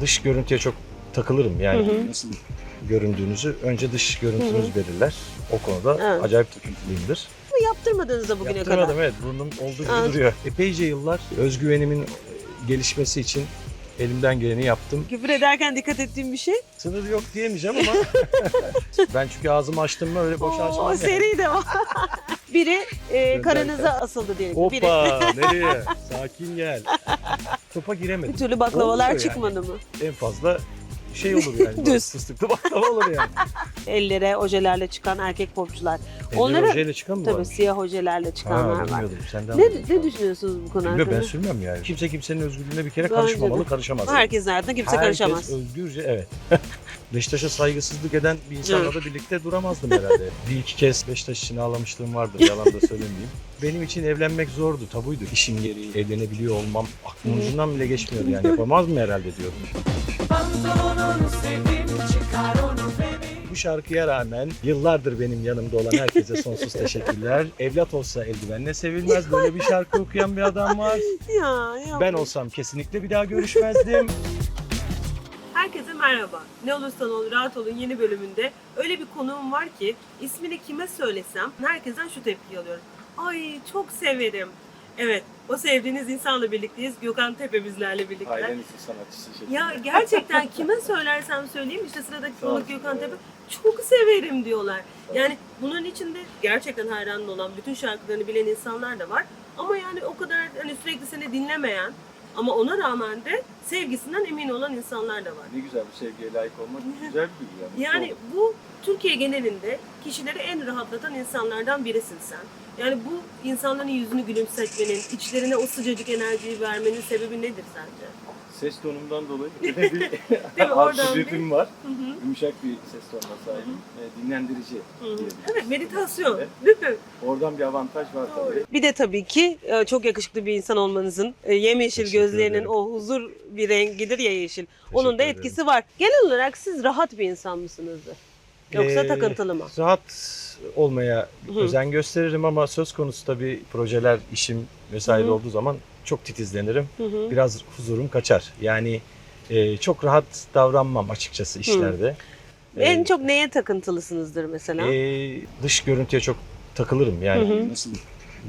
dış görüntüye çok takılırım. Yani Hı hı. nasıl göründüğünüzü önce dış görüntünüz belirler. O konuda Evet. acayip takıntılıyımdır. Yaptırmadınız da bugüne Yaptırmadım kadar. evet burnum olduğu gibi Evet. duruyor. Epeyce yıllar özgüvenimin e, gelişmesi için elimden geleni yaptım. Küfür ederken dikkat ettiğim bir şey. Sınır yok diyemeyeceğim ama ben çünkü ağzımı açtım mı öyle boş Oo, açmam. yani. seri devam. Biri e, karınıza asıldı diyelim. Biri. Hoppa nereye? Sakin gel. Topa giremedim. Bir türlü baklavalar Olmuyor yani. çıkmadı mı? En fazla şey olur yani. Düz. Fıstıklı baklava olur yani. Ellere ojelerle çıkan erkek popçular. Onları Onları- ojeyle çıkan mı Tabii varmış? siyah ojelerle çıkanlar var. bilmiyordum. Senden Ne, ne düşünüyorsunuz bu konu Bilmiyorum, ben hakkında? sürmem yani. Kimse kimsenin özgürlüğüne bir kere Bence karışmamalı, de. karışamaz. Herkesin hayatına kimse Herkes karışamaz. özgürce evet. Beşiktaş'a saygısızlık eden bir insanla da birlikte duramazdım herhalde. bir iki kez Beşiktaş için ağlamışlığım vardır yalan da söylemeyeyim. Benim için evlenmek zordu, tabuydu. İşim gereği evlenebiliyor olmam aklımın ucundan bile geçmiyordu yani yapamaz mı herhalde diyordum. Bu şarkıya rağmen yıllardır benim yanımda olan herkese sonsuz teşekkürler. Evlat olsa eldivenle sevilmez. Böyle bir şarkı okuyan bir adam var. Ya, ya. Ben olsam kesinlikle bir daha görüşmezdim. Merhaba. Ne olursan ol, rahat olun yeni bölümünde. Öyle bir konuğum var ki ismini kime söylesem herkesten şu tepkiyi alıyorum. Ay çok severim. Evet, o sevdiğiniz insanla birlikteyiz. Gökhan Tepe bizlerle birlikte. Ailenizin sanatçısı şeklinde. Ya gerçekten kime söylersem söyleyeyim işte sıradaki konuk Gökhan Tepe çok severim diyorlar. Yani bunun içinde gerçekten hayran olan, bütün şarkılarını bilen insanlar da var. Ama yani o kadar hani sürekli seni dinlemeyen ama ona rağmen de sevgisinden emin olan insanlar da var. Ne güzel bu sevgiye layık olmak güzel bir duygu yani. Yani bu Türkiye genelinde kişileri en rahatlatan insanlardan birisin sen. Yani bu insanların yüzünü gülümsetmenin, içlerine o sıcacık enerjiyi vermenin sebebi nedir sence? Ses tonumdan dolayı böyle bir absürdetim var. Hı hı. Yumuşak bir ses tonuna sahibim. E, dinlendirici diyebiliriz. Evet, meditasyon. Evet. Değil mi? Oradan bir avantaj var tabii. Bir de tabii ki e, çok yakışıklı bir insan olmanızın, e, yemyeşil Teşekkür gözlerinin ederim. o huzur bir rengidir ya yeşil. Onun da ederim. etkisi var. Genel olarak siz rahat bir insan mısınızdır? Yoksa Ee, takıntılı mı? Rahat olmaya Hı. özen gösteririm ama söz konusu tabii projeler, işim vesaire hı. olduğu zaman çok titizlenirim. Hı hı. Biraz huzurum kaçar. Yani e, çok rahat davranmam açıkçası işlerde. En Ee, çok neye takıntılısınızdır mesela? e, dış görüntüye çok takılırım. Yani Hı hı. nasıl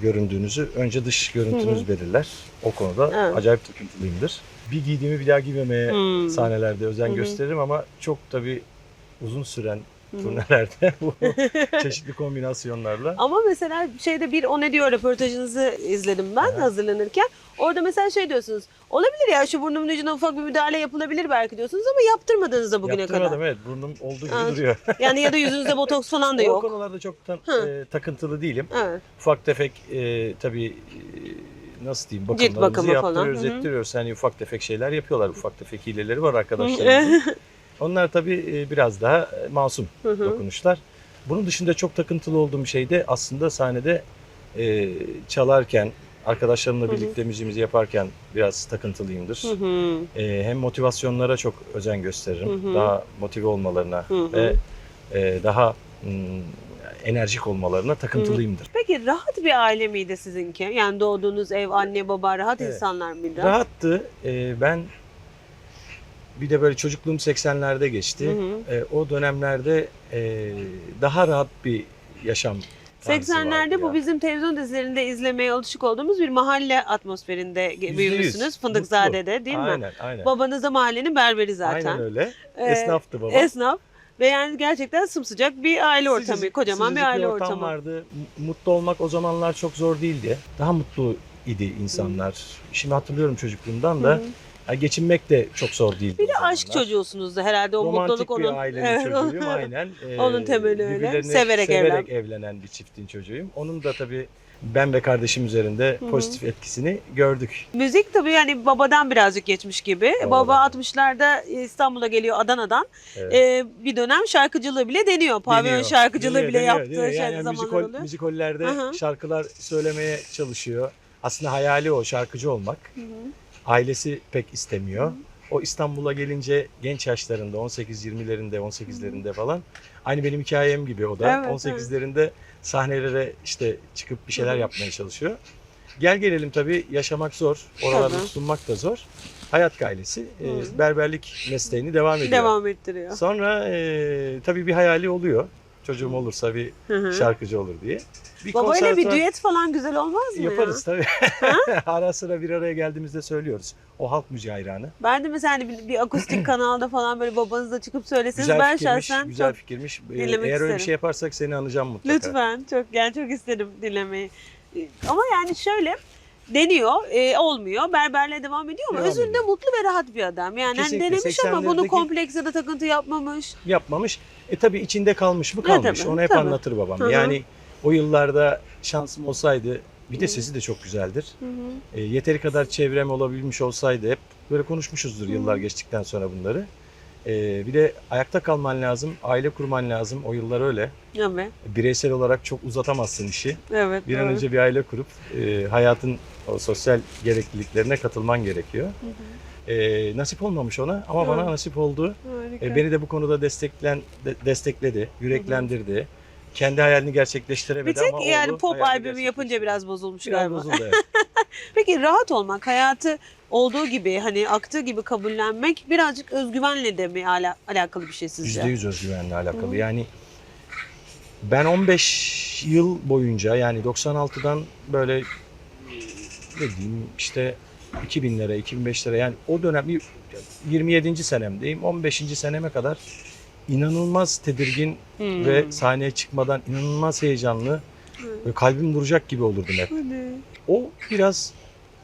göründüğünüzü önce dış görüntünüz belirler. O konuda Evet. acayip takıntılıyımdır. Bir giydiğimi bir daha giymemeye Hmm. sahnelerde özen Hı hı. gösteririm ama çok tabii uzun süren Hı hı. Turnelerde bu çeşitli kombinasyonlarla Ama mesela şeyde bir o ne diyor röportajınızı izledim ben Aha. hazırlanırken. Orada mesela şey diyorsunuz. Olabilir ya şu burnumun ucuna ufak bir müdahale yapılabilir belki diyorsunuz ama yaptırmadınız da bugüne yaptırmadım kadar. evet burnum olduğu gibi Evet. duruyor. Yani ya da yüzünüzde botoks falan da O yok. konularda çok ta- Hı. e, takıntılı değilim. Evet. Ufak tefek e, tabii e, nasıl diyeyim bakımlarımızı bakımı falan, yaptırıyoruz, hı. ettiriyoruz. Hani ufak tefek şeyler yapıyorlar. Ufak tefek hileleri var arkadaşlarımızın. Onlar tabii e, biraz daha e, masum Hı hı. dokunuşlar. Bunun dışında çok takıntılı olduğum şey de aslında sahnede e, çalarken, arkadaşlarımla Hı hı. birlikte müziğimizi yaparken biraz takıntılıyımdır. Hı hı. E, hem motivasyonlara çok özen gösteririm. Hı hı. Daha motive olmalarına Hı hı. ve e, daha enerjik olmalarına takıntılıyımdır. Peki rahat bir aile miydi sizinki? Yani doğduğunuz ev, anne baba rahat Evet. insanlar mıydı? Rahattı. E, ben bir de böyle çocukluğum 80'lerde geçti. Hı hı. E, o dönemlerde e, daha rahat bir yaşam tarzı 80'lerde vardı bu ya. bizim televizyon dizilerinde izlemeye alışık olduğumuz bir mahalle atmosferinde ge- Yüzde yüz. büyümüşsünüz. Fındıkzade'de değil mi? Aynen, aynen. Babanız da mahallenin berberi zaten. Aynen öyle. Ee, Esnaftı baba. Esnaf. Ve yani gerçekten sımsıcak bir aile ortamı, Sıcacık- kocaman bir sıcacık aile ortam ortamı. vardı. M- Mutlu olmak o zamanlar çok zor değildi. Daha mutlu idi insanlar. Şimdi hatırlıyorum çocukluğumdan da. Hı. Ya geçinmek de çok zor değildi. Bir de aşk çocuğusunuz da herhalde o Romantik mutluluk bir onun. ailenin Evet. çocuğuyum aynen. Ee, Onun temeli öyle. Severek evlen. evlenen bir çiftin çocuğuyum. Onun da tabii ben ve kardeşim üzerinde Hı hı. pozitif etkisini gördük. Müzik tabii yani babadan birazcık geçmiş gibi. Babadan. Baba 60'larda İstanbul'a geliyor Adana'dan. Evet. Ee, bir dönem şarkıcılığı bile deniyor. Pavyon şarkıcılığı deniyor, bile deniyor, yaptığı deniyor. şey Yani zamanlar müzikol, oluyor. müzikollerde Hı hı. şarkılar söylemeye çalışıyor. Aslında hayali o şarkıcı olmak. Hı hı. Ailesi pek istemiyor. O İstanbul'a gelince genç yaşlarında 18-20'lerinde 18'lerinde falan aynı benim hikayem gibi o da. Evet, 18'lerinde sahnelere işte çıkıp bir şeyler yapmaya çalışıyor. Gel gelelim tabii yaşamak zor. Oralarda Tabii. tutunmak da zor. Hayat ailesi e, berberlik mesleğini devam ediyor. Devam ettiriyor. Sonra e, tabii bir hayali oluyor. Çocuğum olursa bir Hı hı. şarkıcı olur diye. Bir Babayla bir düet falan güzel olmaz mı Yaparız ya? tabii. Ara sıra bir araya geldiğimizde söylüyoruz. O halk müziği hayranı. Ben de mesela hani bir, bir akustik kanalda falan böyle babanızla çıkıp söyleseniz Güzel ben fikirmiş, şahsen güzel çok fikirmiş. Ee, Eğer öyle bir isterim. şey yaparsak seni anacağım mutlaka. lütfen çok yani çok isterim dinlemeyi. Ama yani şöyle deniyor, e, olmuyor. Berberle devam ediyor ama Devam özünde ediyor. mutlu ve rahat bir adam. Yani hani denemiş ama bunu 80'lerdeki komplekse de takıntı yapmamış. Yapmamış. E tabii içinde kalmış mı kalmış. Onu hep tabii. anlatır babam. Hı hı. Yani o yıllarda şansım olsaydı bir de sesi de çok güzeldir. Hı hı. E, yeteri kadar çevrem olabilmiş olsaydı hep böyle konuşmuşuzdur Hı. yıllar geçtikten sonra bunları. E, bir de ayakta kalman lazım, aile kurman lazım. O yıllar öyle. Evet, Bireysel olarak çok uzatamazsın işi. evet. Bir an doğru. önce bir aile kurup e, hayatın o sosyal gerekliliklerine katılman gerekiyor. Hı hı. E, nasip olmamış ona ama bana nasip oldu. Harika. E, beni de bu konuda desteklen de- destekledi, yüreklendirdi. Kendi hayalini gerçekleştiremedi bir tek ama yani oldu, pop hayalini albümü yapınca gerçekleştirdi. biraz bozulmuş biraz galiba. bozuldu. Evet. Peki rahat olmak, hayatı olduğu gibi hani aktığı gibi kabullenmek birazcık özgüvenle de mi ala- alakalı bir şey sizce? %100 özgüvenle alakalı. Yani ben 15 yıl boyunca yani 96'dan böyle ne diyeyim işte 2000'lere, 2005'lere yani o dönem bir 27. senemdeyim. 15. seneme kadar inanılmaz tedirgin Hmm. ve sahneye çıkmadan inanılmaz heyecanlı ve kalbim duracak gibi olurdum hep. O biraz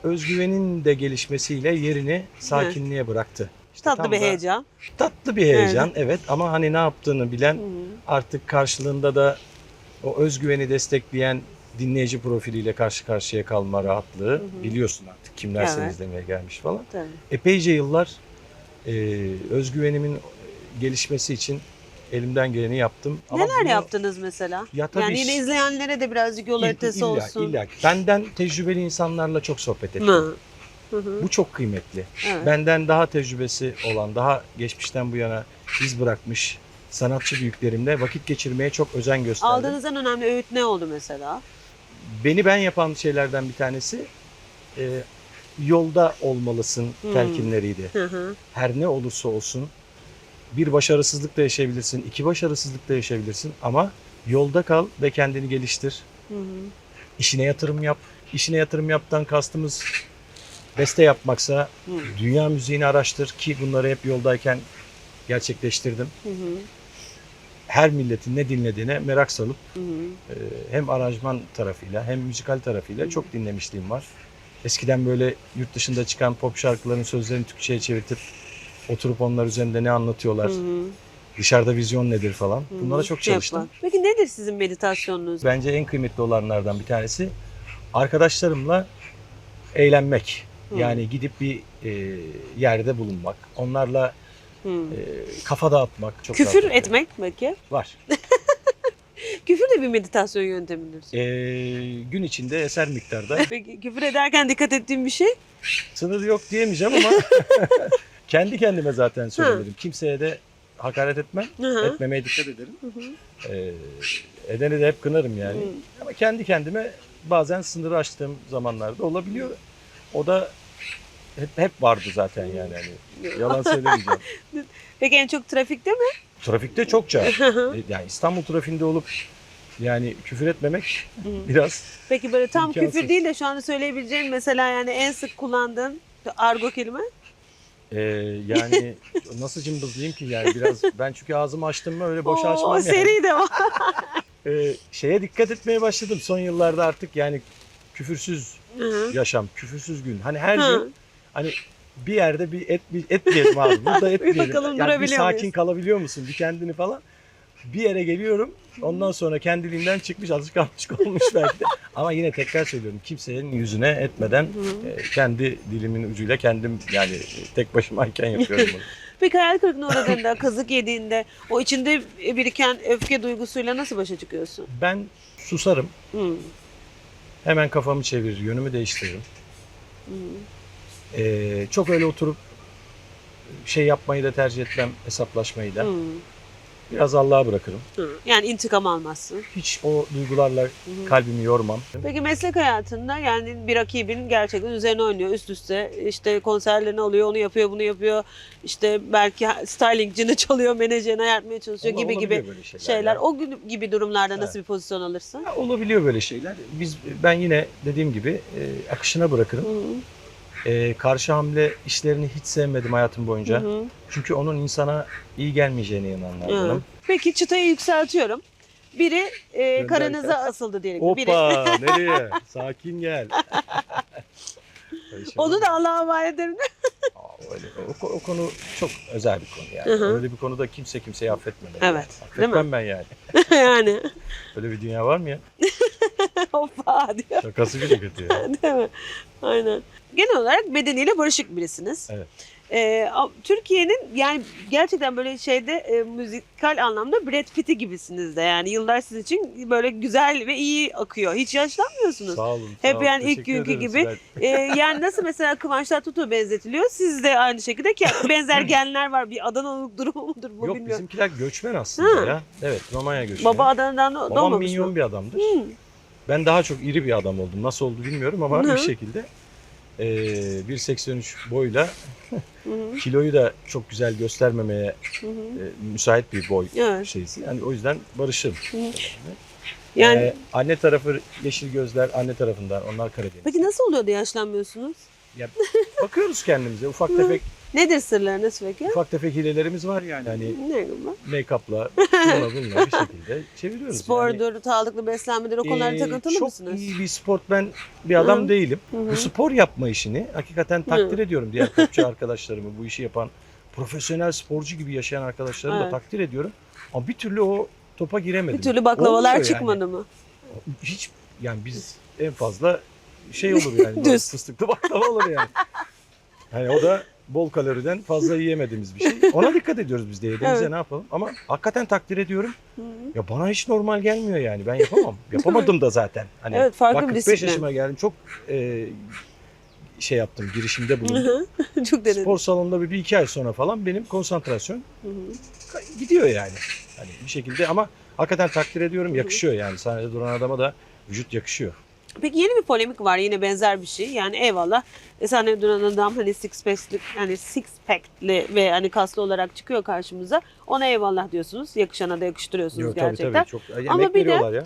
özgüvenin de gelişmesiyle yerini sakinliğe bıraktı. İşte Tatlı bir da heyecan. Tatlı bir heyecan evet ama hani ne yaptığını bilen artık karşılığında da o özgüveni destekleyen dinleyici profiliyle karşı karşıya kalma rahatlığı Hı hı. biliyorsun artık kimler seni Evet. izlemeye gelmiş falan. Tabii. Epeyce yıllar e, özgüvenimin gelişmesi için elimden geleni yaptım. Ama Neler bunu- yaptınız mesela? Ya tabii yani yine izleyenlere de birazcık yol haritası illa- olsun. illa. Benden tecrübeli insanlarla çok sohbet ettim. Hı. Hı hı. Bu çok kıymetli. Evet. Benden daha tecrübesi olan, daha geçmişten bu yana iz bırakmış sanatçı büyüklerimle vakit geçirmeye çok özen gösterdim. Aldığınız en önemli öğüt ne oldu mesela? Beni ben yapan şeylerden bir tanesi e, yolda olmalısın Hmm. telkinleriydi. Hı hı. Her ne olursa olsun bir başarısızlık da yaşayabilirsin, iki başarısızlık da yaşayabilirsin ama yolda kal ve kendini geliştir. Hı hı. İşine yatırım yap. İşine yatırım yaptan kastımız beste yapmaksa Hı. dünya müziğini araştır ki bunları hep yoldayken gerçekleştirdim. Hı hı. Her milletin ne dinlediğine merak salıp Hı hı. e, hem aranjman tarafıyla hem müzikal tarafıyla Hı. çok dinlemişliğim var. Eskiden böyle yurt dışında çıkan pop şarkıların sözlerini Türkçe'ye çevirtip oturup onlar üzerinde ne anlatıyorlar, Hı hı. dışarıda vizyon nedir falan. Hı hı. Bunlara çok çalıştım. Yapma. Peki nedir sizin meditasyonunuz? Bence en kıymetli olanlardan bir tanesi arkadaşlarımla eğlenmek. Hı. Yani gidip bir e, yerde bulunmak, onlarla Hı. e, kafa dağıtmak çok Küfür rahat. etmek peki? var. Küfür de bir meditasyon yöntemidir. E, gün içinde eser miktarda Peki küfür ederken dikkat ettiğim bir şey? sınır yok diyemeyeceğim ama kendi kendime zaten söylerim. Kimseye de hakaret etmem, Hı hı. etmemeye dikkat ederim. Hı hı. E, edeni de hep kınarım yani. Hı. Ama kendi kendime bazen sınırı aştığım zamanlarda olabiliyor. O da hep hep vardı zaten yani hani yalan söylemeyeceğim. Peki en çok trafikte mi? Trafikte çokça. E, Yani İstanbul trafiğinde olup yani küfür etmemek biraz Peki böyle tam İmkansız. küfür değil de şu anda söyleyebileceğin mesela yani en sık kullandığın argo kelime? e, yani nasıl cımbızlayayım ki yani biraz ben çünkü ağzımı açtım mı öyle boş açmam Oo, yani. seri de var. E, şeye dikkat etmeye başladım son yıllarda artık yani küfürsüz Hı hı. yaşam, küfürsüz gün. Hani her Hı. gün hani bir yerde bir et bir etmeyelim abi. Burada etmeyelim. bakalım yani bir sakin muyuz? kalabiliyor musun? Bir kendini falan. Bir yere geliyorum. Ondan sonra kendiliğinden çıkmış alışkanlık olmuş belki de. Ama yine tekrar söylüyorum kimsenin yüzüne etmeden e, kendi dilimin ucuyla kendim yani e, tek başımayken yapıyorum bunu. Peki hayal kırıklığına uğradığında, kazık yediğinde o içinde biriken öfke duygusuyla nasıl başa çıkıyorsun? Ben susarım. Hı. Hemen kafamı çevirir, yönümü değiştiririm. Hı. E, çok öyle oturup şey yapmayı da tercih etmem hesaplaşmayı da. Hı. Biraz Allah'a bırakırım. Hı. Yani intikam almazsın. Hiç o duygularla kalbimi yormam. Peki meslek hayatında yani bir rakibin gerçekten üzerine oynuyor üst üste işte konserlerini alıyor onu yapıyor bunu yapıyor işte belki stylingcini çalıyor menajerine yapmaya çalışıyor Ama gibi gibi şeyler. şeyler. ya. O gün gibi durumlarda nasıl Evet. bir pozisyon alırsın? Ya olabiliyor böyle şeyler. Biz ben yine dediğim gibi e, akışına bırakırım. Hı E, karşı hamle işlerini hiç sevmedim hayatım boyunca. hı. Çünkü onun insana iyi gelmeyeceğine Hı. inananlardanım. Peki çıtayı yükseltiyorum. Biri e, karınıza asıldı diyelim. Biri, Hoppa nereye? Sakin gel. Onu da? Allah'a emanet ederim. Öyle, o, o konu çok özel bir konu yani. Hı hı. Öyle bir konuda kimse kimseyi affetmemeli. Evet, Yani. değil mi? Affetmem ben yani. yani Öyle bir dünya var mı ya? hoppa diyor. Şakası bile kötü ya. Değil mi? Aynen. Genel olarak bedeniyle barışık birisiniz. Evet. Ee, Türkiye'nin yani gerçekten böyle şeyde e, müzikal anlamda Brad Pitt'i gibisiniz de yani yıllar sizin için böyle güzel ve iyi akıyor. Hiç yaşlanmıyorsunuz. Sağ olun. Hep sağ olun. yani ilk günkü gibi. Ee, yani nasıl mesela Kıvanç Tatlıtuğ benzetiliyor. Siz de aynı şekilde ki benzer genler var. Bir Adanalılık durumu mudur bu Yok bilmiyorum. bizimkiler göçmen aslında Ha. ya. Evet Romanya göçmeni. Baba Adana'dan Babam doğmamış minyon mı? bir adamdır. Hmm. Ben daha çok iri bir adam oldum. Nasıl oldu bilmiyorum ama Hı. bir şekilde e, 1.83 boyla Hı kiloyu da çok güzel göstermemeye hı hı. e, müsait bir boy Evet. şeysi. Yani o yüzden barışırım. Hı. Yani Ee, anne tarafı yeşil gözler anne tarafından. Onlar Karadeniz. peki nasıl oluyor da yaşlanmıyorsunuz? Bakıyoruz kendimize. Ufak tefek Nedir sırlarınız peki? ufak tefek hilelerimiz var yani. Hani Ne gibi? make-up'la bununla bununla bir şekilde çeviriyoruz. Spordur, sağlıklı beslenmedir o konulara Ee, takıntılı çok mısınız? iyi bir sport ben bir adam Hı. değilim. Bu spor yapma işini hakikaten takdir ediyorum diğer popçu arkadaşlarımı bu işi yapan profesyonel sporcu gibi yaşayan arkadaşlarımı Evet. da takdir ediyorum. Ama bir türlü o topa giremedim. Bir türlü baklavalar Olmuyor çıkmadı yani. mı? Hiç yani biz en fazla şey olur yani. Düz. Fıstıklı baklava olur yani. Hani o da bol kaloriden fazla yiyemediğimiz bir şey. Ona dikkat ediyoruz biz de yediğimize Evet. ne yapalım. Ama hakikaten takdir ediyorum. Ya bana hiç normal gelmiyor yani. Ben yapamam. Yapamadım da zaten. Hani Evet, farklı bak bir 45 disiplin. yaşıma geldim. Çok e, şey yaptım. Girişimde bulundum. Çok denedim. Spor salonunda bir, bir iki ay sonra falan benim konsantrasyon Hı hı. gidiyor yani. Hani bir şekilde ama hakikaten takdir ediyorum. Yakışıyor yani. Sahnede duran adama da vücut yakışıyor. Peki yeni bir polemik var yine benzer bir şey. Yani eyvallah e, sahnede duran adam hani six pack'li hani six pack'li ve hani kaslı olarak çıkıyor karşımıza. Ona eyvallah diyorsunuz. Yakışana da yakıştırıyorsunuz Yok, tabii gerçekten. tabii çok Ama bir de- ya.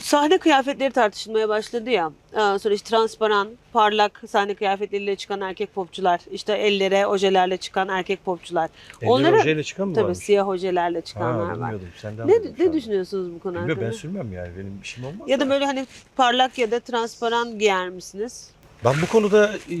Sahne kıyafetleri tartışılmaya başladı ya. Aa, Sonra işte transparan, parlak sahne kıyafetleriyle çıkan erkek popçular, işte ellere ojelerle çıkan erkek popçular. Eller Onlara- ojeyle çıkan mı Tabii varmış? siyah ojelerle Ha, çıkanlar var. bilmiyordum. Senden Ne, ne düşünüyorsunuz bu konu hakkında? ben sürmem yani. Benim işim olmaz. Ya da böyle hani parlak ya da transparan giyer misiniz? Ben bu konuda e,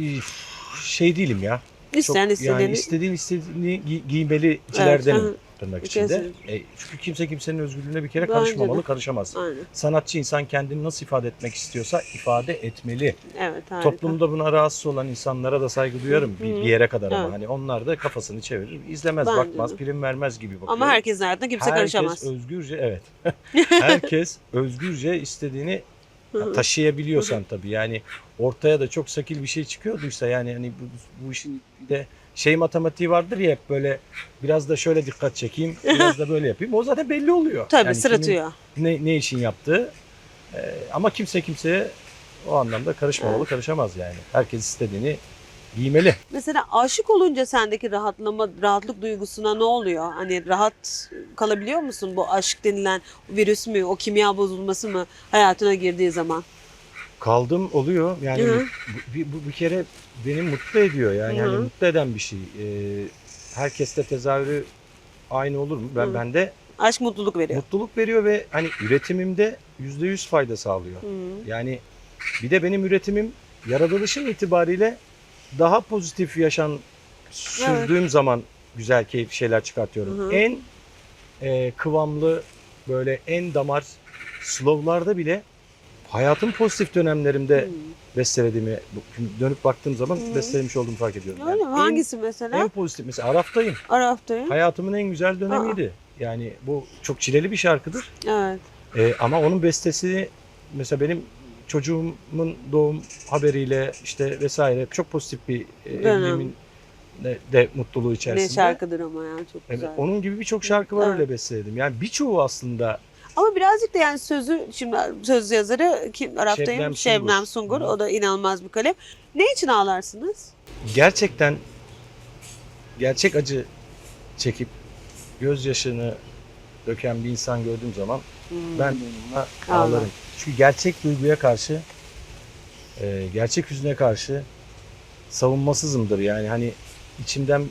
şey değilim ya. Çok, İsteyen yani istediğini. istediğin istediğini gi- giymelicilerdenim Evet, tırnak içinde. E, çünkü kimse kimsenin özgürlüğüne bir kere Bence karışmamalı, de. karışamaz. Aynen. Sanatçı insan kendini nasıl ifade etmek istiyorsa ifade etmeli. Evet harika. Toplumda buna rahatsız olan insanlara da saygı duyarım bir, Hı hı. bir yere kadar ama Evet. hani onlar da kafasını çevirir, izlemez, Bence bakmaz, de. prim vermez gibi bakıyor. Ama herkesin hayatına kimse Herkes karışamaz. özgürce evet. Herkes özgürce istediğini hı. taşıyabiliyorsan tabii yani ortaya da çok sakil bir şey çıkıyorduysa yani hani bu, bu işin de şey matematiği vardır ya hep böyle biraz da şöyle dikkat çekeyim biraz da böyle yapayım o zaten belli oluyor. Tabii Yani sırıtıyor. Ne, ne için yaptığı Ee, ama kimse kimseye o anlamda karışmamalı Evet. karışamaz yani. Herkes istediğini giymeli. Mesela aşık olunca sendeki rahatlama, rahatlık duygusuna ne oluyor? Hani rahat kalabiliyor musun bu aşk denilen virüs mü, o kimya bozulması mı hayatına girdiği zaman? Kaldım oluyor yani Hı bir- bu bir kere beni mutlu ediyor yani Hı hani mutlu eden bir şey. Ee, herkeste tezahürü aynı olur mu? Ben Hı. bende Aşk mutluluk veriyor. mutluluk veriyor ve hani üretimimde yüzde yüz fayda sağlıyor. Hı. Yani bir de benim üretimim yaratılışım itibariyle daha pozitif yaşam sürdüğüm zaman güzel keyifli şeyler çıkartıyorum. Hı hı. En e, kıvamlı böyle en damar slowlarda bile hayatın pozitif dönemlerimde Hı. bestelediğimi dönüp baktığım zaman Hı. bestelemiş olduğumu fark ediyorum. Yani en- Hangisi mesela? En, pozitif mesela Araftayım. Araftayım. Hayatımın en güzel dönemiydi. Yani bu çok çileli bir şarkıdır. Evet. Ee, ama onun bestesi mesela benim çocuğumun doğum haberiyle işte vesaire çok pozitif bir e, evliliğimin de, de mutluluğu Ne içerisinde. şarkıdır ama ya çok Evet, güzel. onun gibi birçok şarkı var Evet. öyle besteledim. Yani birçoğu aslında Ama birazcık da yani sözü şimdi söz yazarı kim Arap'tayım Şebnem Şebnem, Sungur. Sungur. O da inanılmaz bir kalem. Ne için ağlarsınız? gerçekten gerçek acı çekip gözyaşını döken bir insan gördüğüm zaman Hmm. ben onunla Ağlar. ağlarım. Çünkü gerçek duyguya karşı, e, gerçek hüzne karşı savunmasızımdır. Yani hani içimden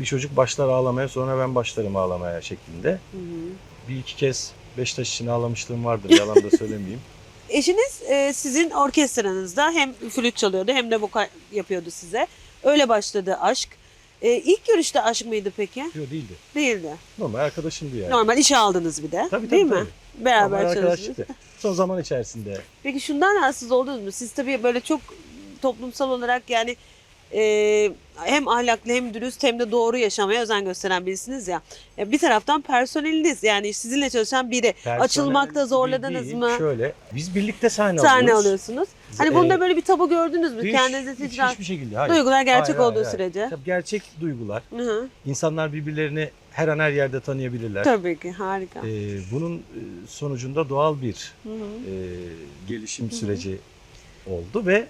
bir çocuk başlar ağlamaya sonra ben başlarım ağlamaya şeklinde. Hı hı. Bir iki kez Beşiktaş için ağlamışlığım vardır yalan da söylemeyeyim. Eşiniz e, sizin orkestranızda hem flüt çalıyordu hem de vokal yapıyordu size. Öyle başladı aşk. E, ilk görüşte aşk mıydı peki? Yok değildi. Değildi. Normal arkadaşımdı yani. Normal işe aldınız bir de. Tabii, tabii, değil mi? tabii. Beraber Normal çalıştınız. arkadaşlıktı. Son zaman içerisinde Peki şundan rahatsız oldunuz mu? Siz tabii böyle çok toplumsal olarak yani e, hem ahlaklı hem dürüst hem de doğru yaşamaya özen gösteren birisiniz ya. Ya bir taraftan personeliniz yani sizinle çalışan biri. Personel Açılmakta zorladınız değil, mı? Şöyle biz birlikte sahne, Sahne alıyoruz. alıyorsunuz. Hani Ee, bunda böyle bir tabu gördünüz mü? hiç- Kendinize hiç, titrer. hiçbir şekilde hayır. Duygular gerçek Hayır, olduğu hayır, hayır. sürece. Tabii gerçek duygular. Hı hı. İnsanlar birbirlerini her an her yerde tanıyabilirler. Tabii ki harika. Ee, bunun e, sonucunda doğal bir Hı hı. e, gelişim süreci oldu ve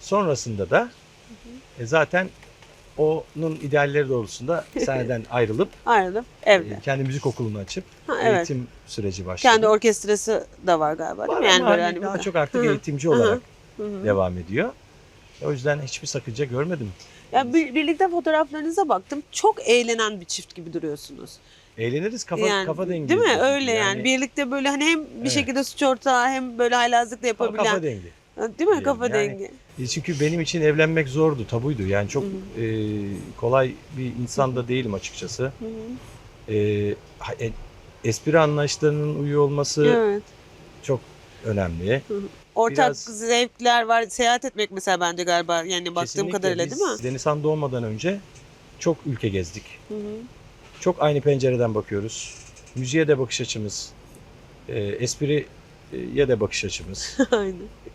sonrasında da e, zaten onun idealleri doğrultusunda sahneden ayrılıp Ayrılıp evde. e, kendi müzik okulunu açıp Ha, evet. eğitim süreci başladı. Kendi orkestrası da var galiba değil Var mi? Yani ama böyle hani hani daha bu- çok artık Hı hı. eğitimci Hı hı. olarak Hı hı. devam ediyor. O yüzden hiçbir sakınca görmedim. Ya bir- birlikte fotoğraflarınıza baktım. Çok eğlenen bir çift gibi duruyorsunuz. Eğleniriz kafa yani, kafa dengi. Değil mi? Öyle yani. Birlikte böyle hani hem bir Evet. şekilde suç ortağı hem böyle haylazlık da kafa, yapabilen. kafa dengi. Değil mi? Kafa yani- dengi. E, Çünkü benim için evlenmek zordu, tabuydu. Yani çok Hı e, kolay bir insan da değilim açıkçası. Hı hı. E, e, espri anlayışlarının uyuyor olması Evet. çok önemli. Ortak Biraz- zevkler var. Seyahat etmek mesela bence galiba yani baktığım kadarıyla biz değil mi? Denizhan doğmadan önce çok ülke gezdik. Hı hı. Çok aynı pencereden bakıyoruz. Müziğe de bakış açımız, e, espriye de bakış açımız. Aynen.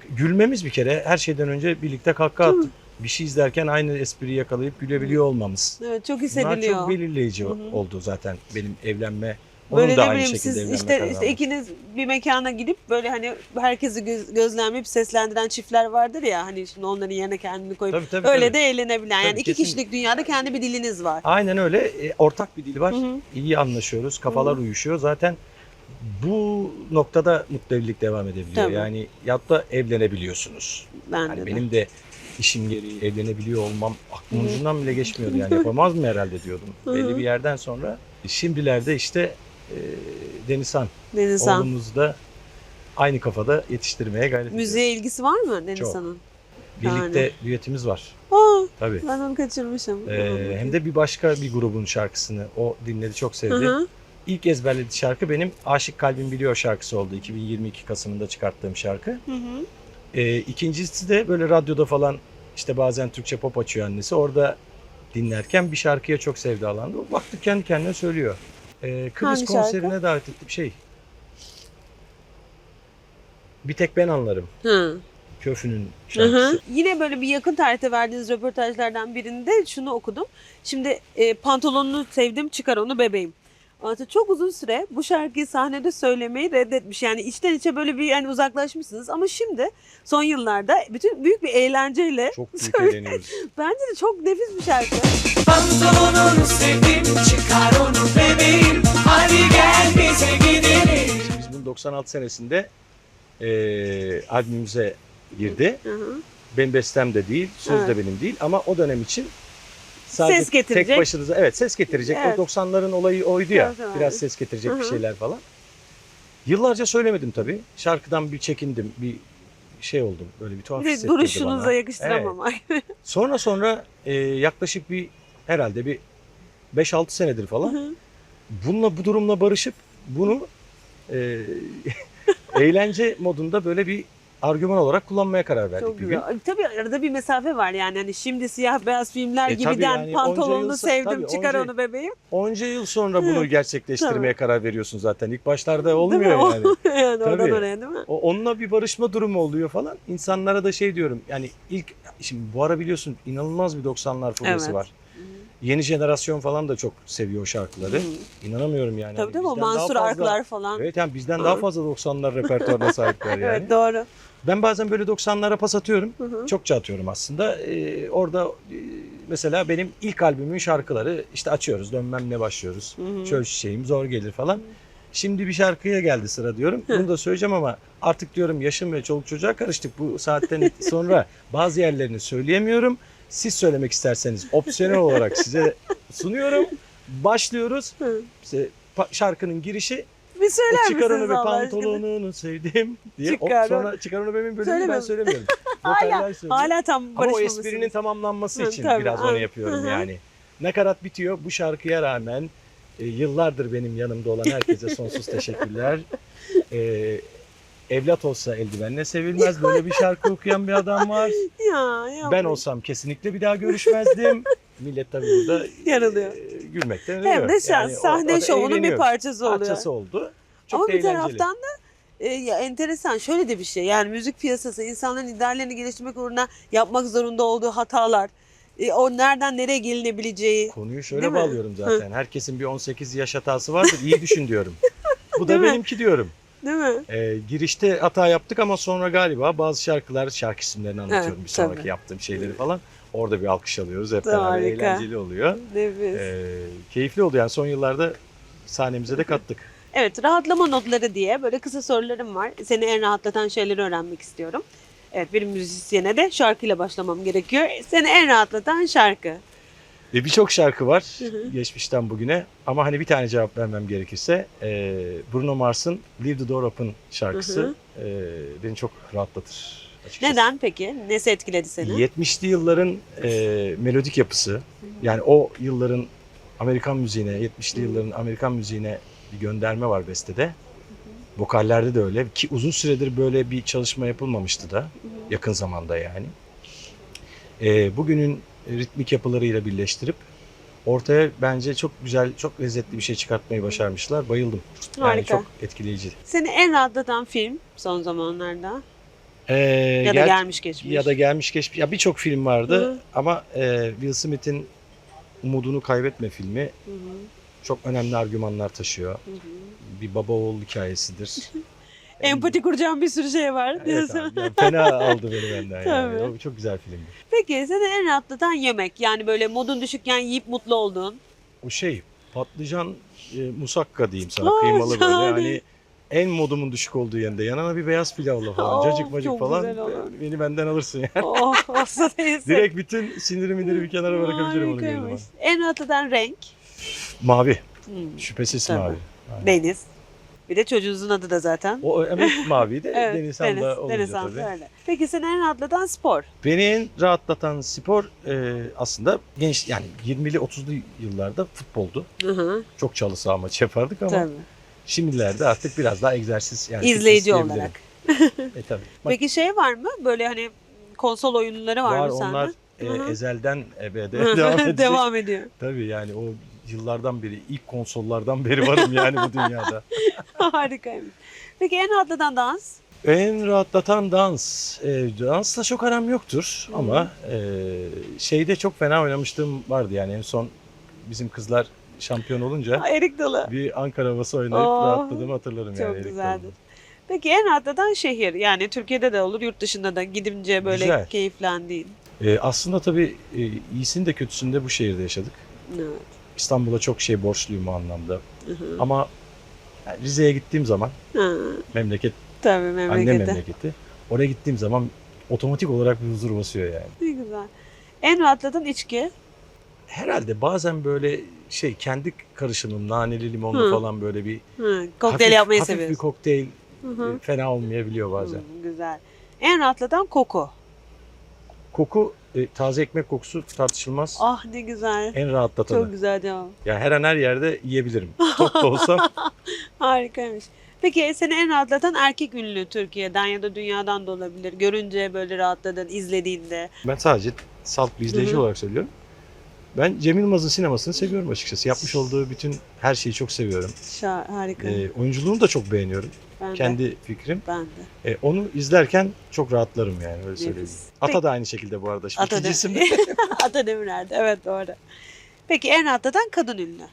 Gülmemiz bir kere her şeyden önce birlikte kahkaha attık. Bir şey izlerken aynı espriyi yakalayıp gülebiliyor olmamız. Evet, çok Bunlar hissediliyor. çok belirleyici Hı hı. oldu zaten benim evlenme. Onun Böyle da ne aynı bileyim şekilde siz işte, işte ikiniz bir mekana gidip böyle hani herkesi göz, gözlemleyip seslendiren çiftler vardır ya hani şimdi onların yerine kendini koyup Tabii, tabii, öyle tabii. de eğlenebilen yani Tabii, iki kesin. kişilik dünyada kendi bir diliniz var. Aynen öyle. E, ortak bir dil var. Hı hı. İyi anlaşıyoruz. Kafalar uyuşuyor. Zaten bu noktada mutlu evlilik devam edebiliyor. Tabii. Yani ya da evlenebiliyorsunuz. Bence Hani de. benim de işim gereği evlenebiliyor olmam aklımın ucundan bile geçmiyordu. Yani yapamaz mı herhalde diyordum. Belli bir yerden sonra. Şimdilerde işte e, Denizhan Deniz Han. oğlumuzu da aynı kafada yetiştirmeye gayret ediyoruz. Müziğe ilgisi var mı Deniz Çok. Han'ın? Birlikte düetimiz var. Aa, Tabii. ben onu kaçırmışım. Ee, hem de bir başka bir grubun şarkısını o dinledi çok sevdi. Hı hı. İlk ezberlediği şarkı benim Aşık Kalbim Biliyor şarkısı oldu. 2022 Kasım'ında çıkarttığım şarkı. Hı hı. Ee, ikincisi de böyle radyoda falan işte bazen Türkçe pop açıyor annesi. Orada dinlerken bir şarkıya çok sevdalandı. Baktık kendi kendine söylüyor. Ee, Kıbrıs Hangi şarkı? konserine davet ettim şey. Bir tek ben anlarım. Hı. Köfünün Hı şarkısı. hı. Yine böyle bir yakın tarihte verdiğiniz röportajlardan birinde şunu okudum. Şimdi e, pantolonunu sevdim çıkar onu bebeğim. Artık çok uzun süre bu şarkıyı sahnede söylemeyi reddetmiş. Yani içten içe böyle bir yani uzaklaşmışsınız. Ama şimdi son yıllarda bütün büyük bir eğlenceyle Çok büyük eğleniyoruz. bence de çok nefis bir şarkı. Pantolonunu sevdim çıkar onu bebeğim Hadi gel bize gidelim Şimdi biz bunu 96 senesinde eee albümümüze girdi. Hı hı. Benim bestem de değil, söz de Evet. benim değil ama o dönem için sadece Ses getirecek. tek başınıza evet ses getirecek. Evet. O 90'ların olayı oydu ya. Evet, evet. Biraz ses getirecek Hı bir şeyler falan. Yıllarca söylemedim tabii. Şarkıdan bir çekindim. Bir şey oldum. Böyle bir tuhaf hissettirdi duruşunuza bana. yakıştıramamak. Sonra sonra eee, yaklaşık bir herhalde bir 5-6 senedir falan bununla bu durumla barışıp bunu eee, eğlence modunda böyle bir argüman olarak kullanmaya karar verdik Çok bir gün. güzel. Tabii arada bir mesafe var yani. Hani şimdi siyah beyaz filmler E, tabii gibiden yani onca pantolonunu yıl- sevdim tabii çıkar onca- onu bebeğim. Onca yıl sonra bunu Hı, gerçekleştirmeye karar veriyorsun zaten. İlk başlarda mi? olmuyor O- yani. yani oradan Tabii. oraya değil mi? O, onunla bir barışma durumu oluyor falan. İnsanlara da şey diyorum yani ilk şimdi bu ara biliyorsun inanılmaz bir 90'lar furyası Evet. var. Yeni jenerasyon falan da çok seviyor o şarkıları. İnanamıyorum yani. Tabii Hani değil mi? O bizden daha Mansur fazla- Arklar falan. Evet yani bizden daha fazla 90'lar repertuarına sahipler yani. Evet doğru. Ben bazen böyle 90'lara pas atıyorum. Hı hı. Çokça atıyorum aslında. Ee, orada e, mesela benim ilk albümün şarkıları işte açıyoruz. Dönmem ne başlıyoruz. Hı hı. Çöl çiçeğim zor gelir falan. Şimdi bir şarkıya geldi sıra diyorum. Bunu da söyleyeceğim ama artık diyorum yaşım ve çoluk çocuğa karıştık. Bu saatten sonra bazı yerlerini söyleyemiyorum. Siz söylemek isterseniz opsiyonel olarak size sunuyorum. Başlıyoruz. Hı. İşte şarkının girişi Bir söyler o çıkar onu misiniz be Allah aşkına? pantolonunu sevdim diye. Çıkar sonra çıkar onu benim bölümünü ben söylemiyorum. Hala, hala tam Ama o barışmamışsınız. esprinin tamamlanması Hı, için tabii, biraz hı. onu Hı yapıyorum hı. yani. Nakarat bitiyor. Bu şarkıya rağmen e, yıllardır benim yanımda olan herkese sonsuz teşekkürler. E, evlat olsa eldivenle sevilmez. Böyle bir şarkı okuyan bir adam var. Ya, ya Ben olsam kesinlikle bir daha görüşmezdim. Millet tabii burada Yanılıyor. e, gülmekten ölüyor. Hem de şa- Yani o- sahne orada şovunun bir parçası oluyor. Parçası oldu. Çok Ama bir eğlenceli. taraftan da e, ya enteresan şöyle de bir şey. Yani müzik piyasası insanların ideallerini geliştirmek uğruna yapmak zorunda olduğu hatalar. e, o nereden nereye gelinebileceği. Konuyu şöyle Değil mi? bağlıyorum zaten. Herkesin bir 18 yaş hatası vardır. İyi düşün diyorum. Bu Değil da mi? benimki diyorum. Değil mi? Ee, girişte hata yaptık ama sonra galiba bazı şarkılar, şarkı isimlerini anlatıyorum Evet, bir sonraki tabii. yaptığım şeyleri falan. Orada bir alkış alıyoruz hep Harika. beraber eğlenceli oluyor. Nefis. Ee, keyifli oldu yani son yıllarda sahnemize de kattık. Evet, rahatlama notları diye böyle kısa sorularım var. Seni en rahatlatan şeyleri öğrenmek istiyorum. Evet, bir müzisyene de şarkıyla başlamam gerekiyor. Seni en rahatlatan şarkı. Ve birçok şarkı var geçmişten bugüne ama hani bir tane cevap vermem gerekirse e, Bruno Mars'ın Leave the Door Open şarkısı e, beni çok rahatlatır açıkçası. Neden peki? Nesi etkiledi seni? 70'li yılların e, melodik yapısı yani o yılların Amerikan müziğine 70'li yılların Amerikan müziğine bir gönderme var bestede. Vokallerde de öyle ki uzun süredir böyle bir çalışma yapılmamıştı da yakın zamanda yani. E, bugünün ritmik yapılarıyla birleştirip ortaya bence çok güzel, çok lezzetli bir şey çıkartmayı başarmışlar. Bayıldım. Yani Harika. çok etkileyici. Seni en rahatlatan film son zamanlarda? E, ya da ger- gelmiş geçmiş. Ya da gelmiş geçmiş. Ya birçok film vardı Hı. ama e, Will Smith'in Umudunu Kaybetme filmi Hı hı, çok önemli argümanlar taşıyor. hı hı. Bir baba oğul hikayesidir. Empati kuracağım bir sürü şey var Evet diyorsun. abi, yani fena aldı beni benden yani. Tabii. O çok güzel filmdi. Peki seni en rahatlatan yemek? Yani böyle modun düşükken yiyip mutlu olduğun. O şey patlıcan e, musakka diyeyim sana Aa, kıymalı böyle şahane. hani en modumun düşük olduğu yerinde yanına bir beyaz pilavla falan Oh, cacık macık falan olur. beni benden alırsın yani. Oh. Direkt bütün siniri miniri bir kenara bırakabilirim onu Harikaymış. En rahatlatan renk? Mavi. Hmm, Şüphesiz Tabii. mavi. Aynen. Deniz. Bir de çocuğunuzun adı da zaten. O evet mavi de Evet, Deniz Han'da olunca Deniz Han tabii. öyle. Peki seni en rahatlatan spor? Beni en rahatlatan spor e, aslında genç yani 20'li 30'lu yıllarda futboldu. Hı hı. Çok çalı saha maçı yapardık ama Tabii. şimdilerde artık biraz daha egzersiz yani İzleyici olarak. E tabii. Bak, Peki şey var mı? Böyle hani konsol oyunları var, var mı sende? onlar e, ezelden ebede devam. Devam ediyor. Tabii yani o yıllardan beri ilk konsollardan beri varım yani bu dünyada. Harikaymış. Peki en rahatlatan dans? En rahatlatan dans. E, dansla çok aram yoktur Hı. ama e, şeyde çok fena oynamıştım vardı yani en son bizim kızlar şampiyon olunca Aa, Erik Dalı. bir Ankara havası oynayıp Oh, rahatladığımı hatırlarım Çok yani. Erik güzeldi. Peki en rahatlatan şehir? Yani Türkiye'de de olur, yurt dışında da gidince böyle Güzel. keyiflendiğin. E, aslında tabii e, iyisini de kötüsünü de bu şehirde yaşadık. Evet. İstanbul'a çok şey borçluyum o anlamda. Hı hı. Ama yani Rize'ye gittiğim zaman Ha, memleket, tabii anne memlekette. memleketi. Oraya gittiğim zaman otomatik olarak bir huzur basıyor yani. Ne güzel. En rahatlatan içki? Herhalde bazen böyle şey kendi karışımım naneli limonlu Hı. falan böyle bir Hı, kokteyl hafif- yapmayı hafif bir seviyorsun. kokteyl Hı hı. e, fena olmayabiliyor bazen. Hı, güzel. En rahatlatan koku. Koku e, taze ekmek kokusu tartışılmaz. Ah ne güzel. En rahatlatanı. Çok güzel cevap. Yani her an her yerde yiyebilirim. Tok da olsam Harikaymış. Peki seni en rahatlatan erkek ünlü Türkiye'den ya da dünyadan da olabilir. Görünce böyle rahatladın, izlediğinde. ben sadece salt bir izleyici Hı hı. olarak söylüyorum. Ben Cem Yılmaz'ın sinemasını seviyorum açıkçası. Yapmış olduğu bütün her şeyi çok seviyorum. Harika. E, oyunculuğunu da çok beğeniyorum. ben de. Kendi fikrim. Ben de. E, onu izlerken çok rahatlarım yani öyle söyleyeyim. Nefis. Ata da aynı şekilde bu arada. Şimdi Ata ikinci isim de- Ata Demirer'de. Evet doğru. Peki en atladan kadın ünlü.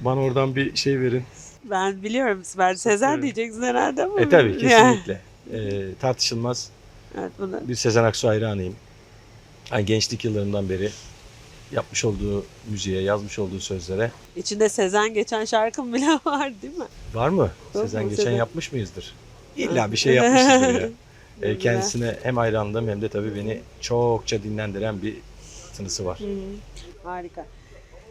Bana oradan bir şey verin. Ben biliyorum. Ben Sezen Evet. diyeceksin herhalde ama. E tabii kesinlikle. E, tartışılmaz Evet, bunu. bir Sezen Aksu hayranıyım. Yani gençlik yıllarından beri yapmış olduğu müziğe, yazmış olduğu sözlere İçinde Sezen geçen şarkım bile var değil mi? var mı? Yok Sezen mu geçen Sezen? yapmış mıyızdır? İlla bir şey yapmışızdır ya. E, kendisine hem hayranlığım hem de tabii beni çokça dinlendiren bir tınısı var. Hı hı. Harika.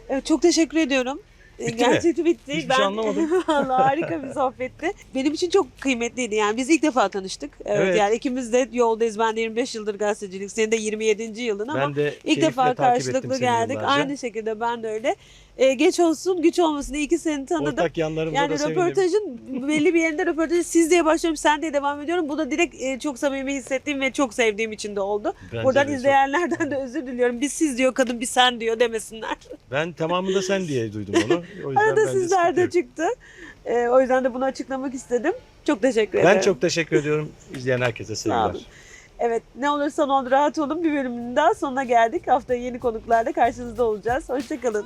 Evet çok teşekkür ediyorum. Ee, Bitti mi? Gerçekten bitti. Hiçbir şey anlamadım. Vallahi harika bir sohbetti. Benim için çok kıymetliydi. Yani biz ilk defa tanıştık. Evet, Evet. yani ikimiz de yoldayız. Ben de 25 yıldır gazetecilik. Senin de 27. yılın ama ben de ilk defa karşılıklı geldik. yıllarca. Aynı şekilde ben de öyle. Ee, geç olsun güç olmasın diye iki seni tanıdım. Ortak yanlarımıza Yani da sevindim. röportajın belli bir yerinde röportajı siz diye başlıyorum, sen diye devam ediyorum. Bu da direkt e, çok samimi hissettiğim ve çok sevdiğim için de oldu. Bence Buradan de çok- izleyenlerden de özür diliyorum. Bir siz diyor, kadın bir sen diyor demesinler. Ben tamamında sen diye duydum onu. O yüzden Arada sizler de çıktı. E, o yüzden de bunu açıklamak istedim. Çok teşekkür ederim. Ben çok teşekkür ediyorum. İzleyen herkese sevgiler. Evet ne olursa ol rahat olun bir bölümünün daha sonuna geldik. Haftaya yeni konuklarla karşınızda olacağız. Hoşçakalın.